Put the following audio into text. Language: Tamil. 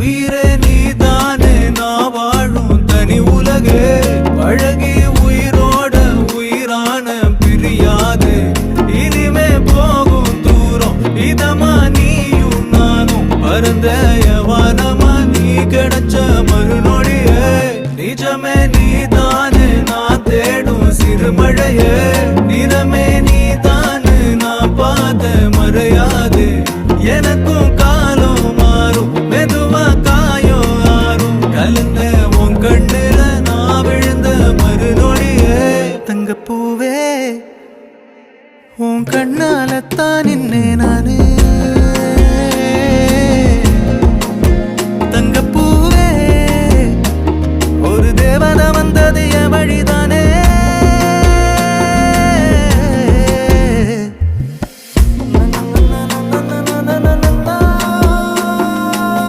உயிரே நீதானே நான் வாழும் தனி உலகு. பழகி உயிரோட உயிரான பிரியாது. இனிமே போகும் தூரம் இதமா நீயும் நானும். பறந்த வானமா நீ கிடைச்ச மறுநொடிய. நிஜமே நீதானே நான் தேடும் சிறுமழையே. நிறமே நீதானே நான் பார்த்த மறையாது. எனக்கும் காலம் மாறும் உன் கண்ணாலத்தான் நின்னே நானு. தங்கப்பூவே ஒரு தேவதை வந்தது என்